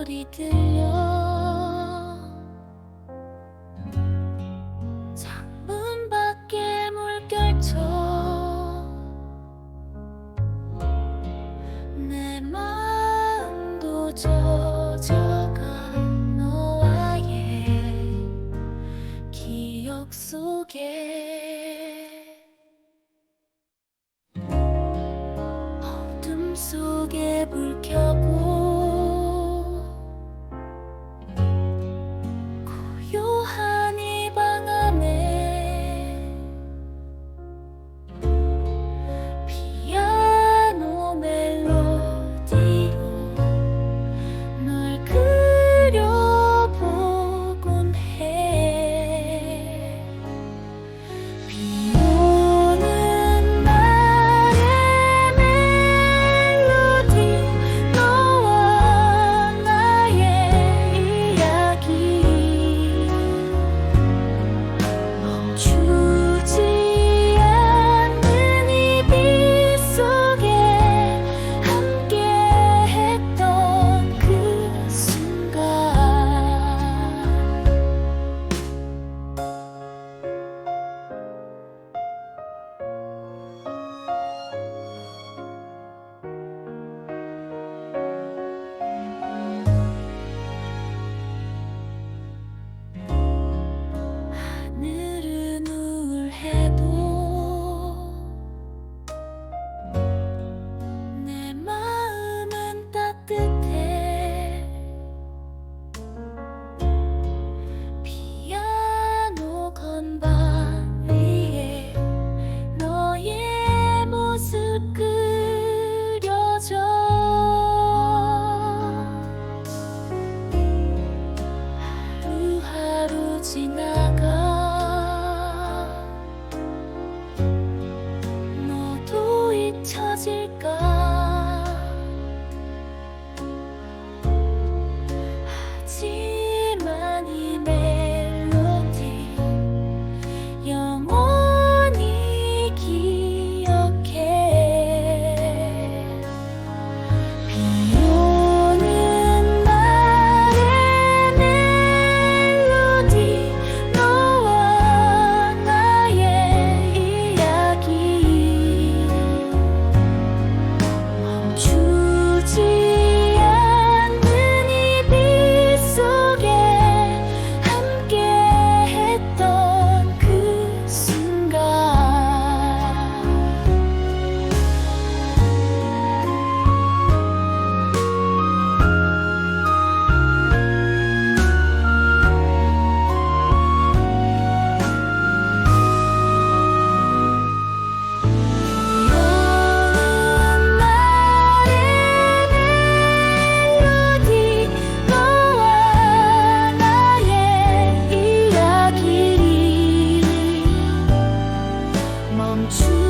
소리 들려. 창문 밖에 물결쳐 내 마음도 젖어가 너와의 기억 속에. 어둠 속에 불켜 true.